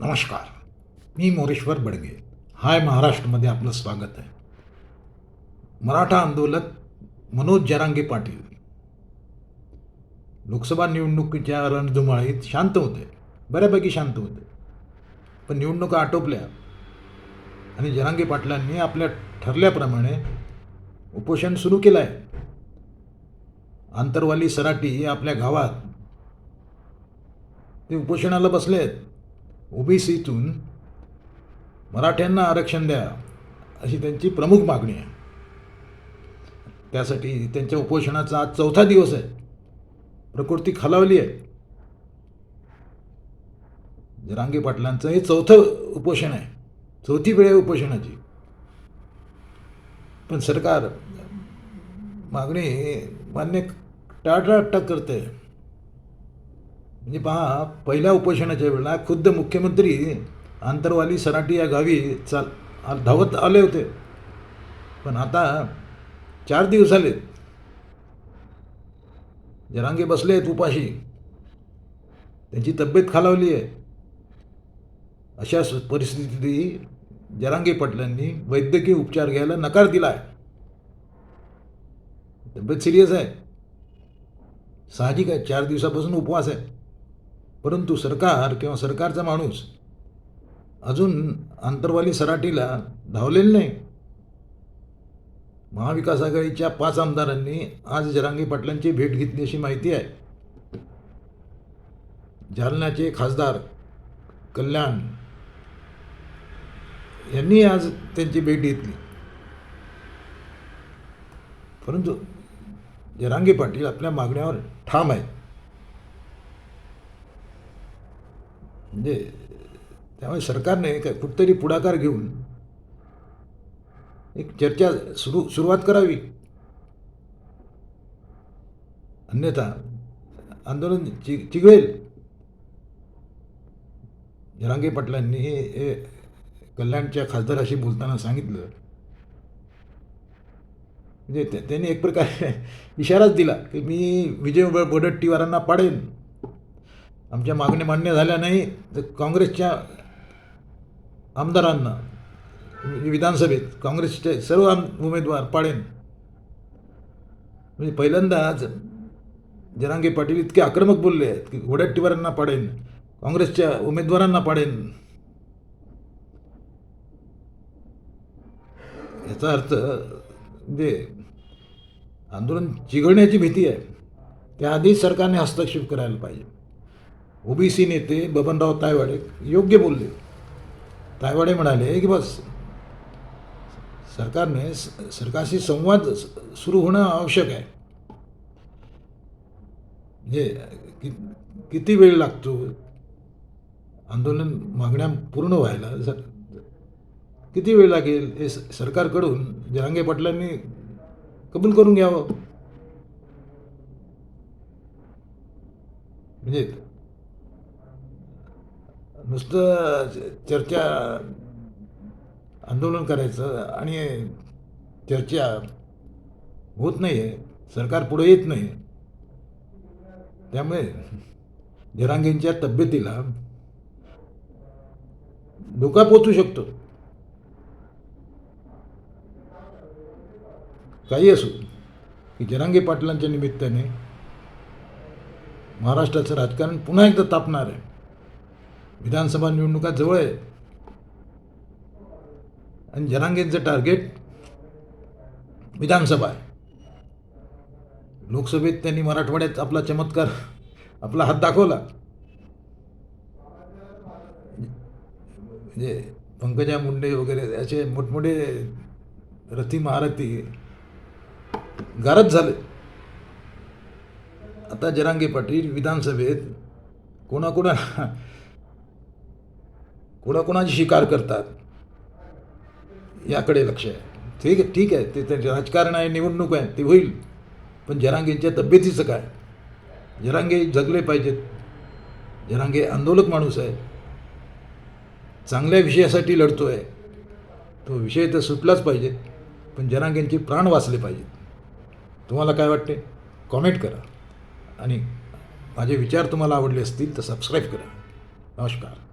नमस्कार. मी मोरेश्वर बडगे. हाय महाराष्ट्रमध्ये आपलं स्वागत आहे. मराठा आंदोलक मनोज जरांगे पाटील. लोकसभा निवडणुकीच्या रणधुमाळीत शांत होते. बऱ्यापैकी शांत होते. पण निवडणुका आटोपल्या आणि जरांगे पाटलांनी आपल्या ठरल्याप्रमाणे उपोषण सुरू केलं आहे आंतरवाली सराटी आपल्या गावात. ते उपोषणाला बसले आहेत ओबीसीतून मराठ्यांना आरक्षण द्या अशी त्यांची प्रमुख मागणी आहे. त्यासाठी त्यांच्या उपोषणाचा आज चौथा दिवस आहे. प्रकृती खालावली आहे. जरांगे पाटलांचं हे चौथं उपोषण आहे. चौथी वेळ आहे उपोषणाची. पण सरकार मागणी मान्य टाळटाळ करते म्हणजे पहा पहिल्या उपोषणाच्या वेळेला खुद्द मुख्यमंत्री आंतरवाली सराटी या गावी चाल धावत आले होते. पण आता चार दिवस आले जरांगे बसले आहेत उपाशी. त्यांची तब्येत खालावली आहे. अशा परिस्थितीत जरांगे पाटलांनी वैद्यकीय उपचार घ्यायला नकार दिला आहे. तब्येत सिरियस आहे. साहजिक आहे. चार दिवसापासून उपवास आहे. परंतु सरकार किंवा सरकारचा माणूस अजून आंतरवाली सराटीला धावलेला नाही. महाविकास आघाडीच्या पाच आमदारांनी आज जरांगी पाटलांची भेट घेतली अशी माहिती आहे. जालन्याचे खासदार कल्याण यांनी आज त्यांची भेट घेतली. परंतु जरांगी पाटील आपल्या मागण्यावर ठाम आहेत. म्हणजे त्यामुळे सरकारने काय कुठतरी पुढाकार घेऊन एक चर्चा सुरू सुरुवात करावी. अन्यथा आंदोलन चि चिघळेल. जरांगे पाटलांनी हे कल्याणच्या खासदाराशी बोलताना सांगितलं. म्हणजे त्यांनी एक प्रकारे इशाराच दिला की मी विजय वडट्टीवारांना पाडेन. आमच्या मागण्या मान्य झाल्या नाही तर काँग्रेसच्या आमदारांना विधानसभेत काँग्रेसचे सर्व आम उमेदवार पाडेन. म्हणजे पहिल्यांदाच जरांगे पाटील इतके आक्रमक बोलले आहेत की वडट्टीवारांना पाडेन काँग्रेसच्या उमेदवारांना पाडेन. याचा अर्थ जे आंदोलन चिघळण्याची भीती आहे त्याआधीच सरकारने हस्तक्षेप करायला पाहिजे. ओबीसी नेते बबनराव तायवाडे योग्य बोलले. तायवाडे म्हणाले की बस सरकारने सरकारशी संवाद सुरू होणं आवश्यक आहे. म्हणजे कि किती वेळ लागतो? आंदोलन मागण्या पूर्ण व्हायला सर किती वेळ लागेल? हे स- सरकारकडून जरांगे पाटलांनी कबूल करून घ्यावं. म्हणजे नुसतं चर्चा आंदोलन करायचं आणि चर्चा होत नाही आहे सरकार पुढे येत नाही त्यामुळे जरांगींच्या तब्येतीला धोका पोचू शकतो. काही असो की जरांगे पाटलांच्या निमित्ताने महाराष्ट्राचं राजकारण पुन्हा एकदा तापणार आहे. विधानसभा निवडणुका जवळ आहे. आणि जनांगेंचं टार्गेट विधानसभा आहे. लोकसभेत त्यांनी मराठवाड्यात आपला चमत्कार आपला हात दाखवला. म्हणजे पंकजा मुंडे वगैरे असे मोठमोठे रथी महारथी गारद झाले. आता जरांगे पाटील विधानसभेत कोणाकोणा कुणाकुणाची शिकार करतात? याकडे लक्ष आहे. ठीक आहे ठीक आहे. ते त्यांचे राजकारण आहे निवडणूक आहे ते होईल. पण जरांगेंच्या तब्येतीचं काय? जरांगे जगले पाहिजेत. जरांगे आंदोलक माणूस आहे. चांगल्या विषयासाठी लढतो आहे तो विषय तर सुटलाच पाहिजे पण जरांगेंचे प्राण वाचले पाहिजेत. तुम्हाला काय वाटते? कॉमेंट करा. आणि माझे विचार तुम्हाला आवडले असतील तर सबस्क्राईब करा. नमस्कार.